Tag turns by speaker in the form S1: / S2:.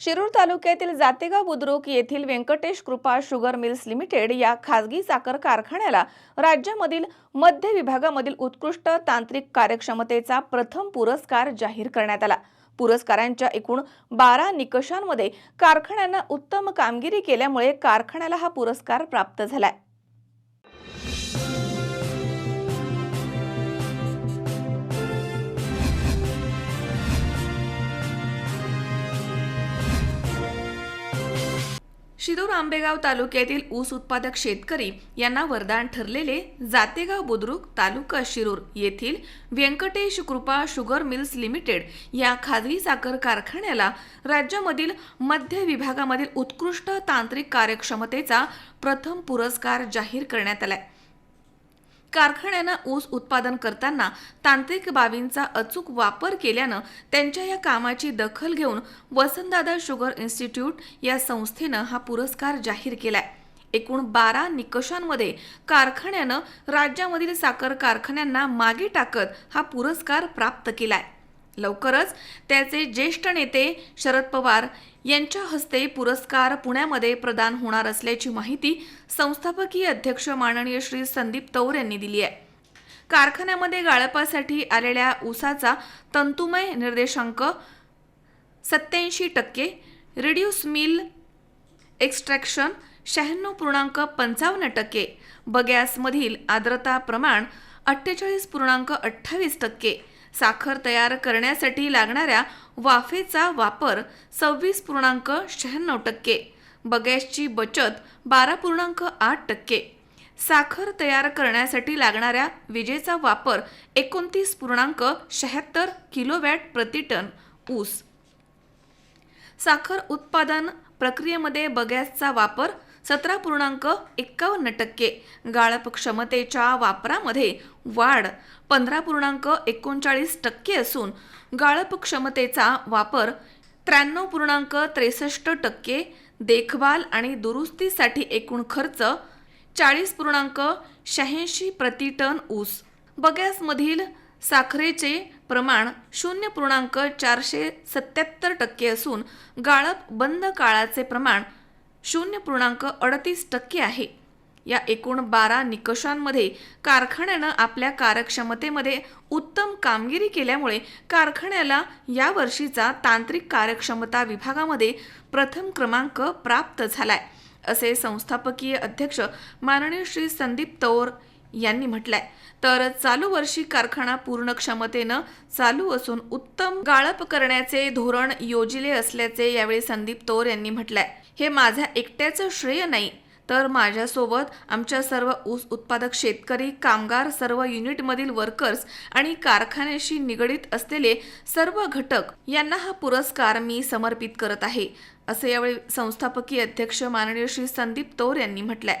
S1: शिरूर तालुक्यातील जातेगाव बुद्रुक येथील व्यंकटेश कृपा शुगर मिल्स लिमिटेड या खासगी साखर कारखान्याला राज्यामधील मध्य विभागामधील उत्कृष्ट तांत्रिक कार्यक्षमतेचा प्रथम पुरस्कार जाहीर करण्यात आला. पुरस्कारांच्या एकूण बारा निकषांमध्ये कारखान्यानं उत्तम कामगिरी केल्यामुळे कारखान्याला हा पुरस्कार प्राप्त झालाय. शिरूर आंबेगाव तालुक्यातील ऊस उत्पादक शेतकरी यांना वरदान ठरलेले जातेगाव बुद्रुक तालुका शिरूर येथील व्यंकटेश कृपा शुगर मिल्स लिमिटेड या खाजगी साखर कारखान्याला राज्यामधील मध्य विभागामधील उत्कृष्ट तांत्रिक कार्यक्षमतेचा प्रथम पुरस्कार जाहीर करण्यात आला आहे कारखान्यानं ऊस उत्पादन करताना तांत्रिक बाबींचा अचूक वापर केल्यानं त्यांच्या या कामाची दखल घेऊन वसंतदादा शुगर इन्स्टिट्यूट या संस्थेनं हा पुरस्कार जाहीर केलाय. एकूण बारा निकषांमध्ये कारखान्यानं राज्यामधील साखर कारखान्यांना मागे टाकत हा पुरस्कार प्राप्त केलाय. लवकरच त्याचे ज्येष्ठ नेते शरद पवार यांच्या हस्ते पुरस्कार पुण्यामध्ये प्रदान होणार असल्याची माहिती संस्थापकीय अध्यक्ष माननीय श्री संदीप तौर यांनी दिली आहे. कारखान्यामध्ये गाळपासाठी आलेल्या ऊसाचा तंतुमय निर्देशांक सत्याऐंशी टक्के रिड्यूस मिल एक्स्ट्रॅक्शन शहाण्णव पूर्णांक पंचावन्न टक्के बगॅसमधील आर्द्रता प्रमाण अठ्ठेचाळीस पूर्णांक अठ्ठावीस टक्के साखर तयार करण्यासाठी लागणाऱ्या वाफेचा वापर सव्वीस पूर्णांक शहाण्णव टक्के बगॅसची बचत बारा पूर्णांक आठ टक्के. साखर तयार करण्यासाठी लागणाऱ्या विजेचा वापर एकोणतीस पूर्णांक शहात्तर किलोवॅट प्रति टन ऊस. साखर उत्पादन प्रक्रियेमध्ये बगॅसचा वापर सतरा पूर्णांक एक्कावन्न टक्के. गाळप क्षमतेच्या वापरामध्ये वाढ पंधरा पूर्णांक एकोणचाळीस टक्के असून गाळप क्षमतेचा वापर त्र्याण्णव पूर्णांक त्रेसष्ट टक्के देखभाल आणि दुरुस्तीसाठी एकूण खर्च चाळीस पूर्णांक शहाऐंशी प्रति टन ऊस. बगॅसमधील साखरेचे प्रमाण शून्य पूर्णांक चारशे सत्याहत्तर टक्के असून गाळप बंद काळाचे प्रमाण शून्य पूर्णांक अडतीस टक्के आहे. या एकूण बारा निकषांमध्ये कारखान्यानं आपल्या कार्यक्षमतेमध्ये उत्तम कामगिरी केल्यामुळे कारखान्याला यावर्षीचा तांत्रिक कार्यक्षमता विभागामध्ये प्रथम क्रमांक प्राप्त झालाय असे संस्थापकीय अध्यक्ष माननीय श्री संदीप तौर यांनी म्हटलंय. तर चालू वर्षी कारखाना पूर्ण क्षमतेनं चालू असून उत्तम गाळप करण्याचे धोरण योजिले असल्याचे यावेळी संदीप तौर यांनी म्हटलंय. हे माझ्या एकट्याचं श्रेय नाही तर माझ्यासोबत आमच्या सर्व ऊस उत्पादक शेतकरी कामगार सर्व युनिटमधील वर्कर्स आणि कारखान्याशी निगडीत असलेले सर्व घटक यांना हा पुरस्कार मी समर्पित करत आहे असे यावेळी संस्थापकीय अध्यक्ष माननीय श्री संदीप तौर यांनी म्हटलंय.